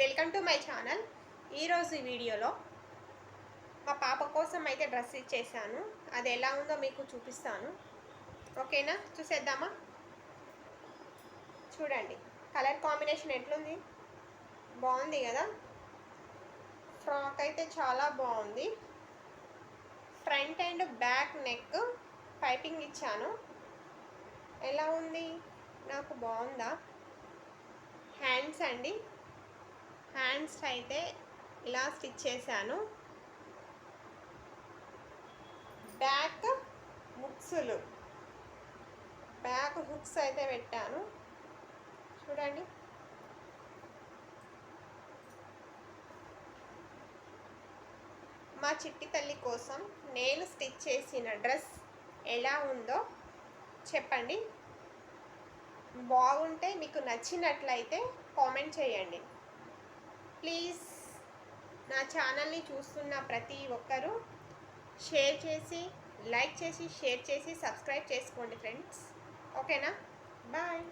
Welcome to my channel. ఈరోజు వీడియోలో మా పాప కోసం అయితే డ్రెస్ ఇచ్చేసాను అది ఎలా ఉందో మీకు చూపిస్తాను. ఓకేనా? చూసేద్దామా? చూడండి. కలర్ కాంబినేషన్ ఎట్లుంది? బాగుంది కదా? ఫ్రాక్ అయితే చాలా బాగుంది. Front and back neck piping ఇచ్చాను. ఎలా ఉంది? నాకు బాగుందా? హ్యాండ్స్ అండి. హ్యాండ్స్ అయితే ఇలా స్టిచ్ చేశాను. బ్యాక్ హుక్స్లు. బ్యాక్ హుక్స్ అయితే పెట్టాను. చూడండి. మా చిట్టి తల్లి కోసం నేను స్టిచ్ చేసిన డ్రెస్ ఎలా ఉందో చెప్పండి. బాగుంటే మీకు నచ్చినట్లయితే కామెంట్ చేయండి. ప్లీజ్ నా ఛానల్ని చూస్తున్న ప్రతి ఒక్కరూ షేర్ చేసి లైక్ చేసి షేర్ చేసి సబ్స్క్రైబ్ చేసుకోండి ఫ్రెండ్స్. ఓకేనా? బాయ్.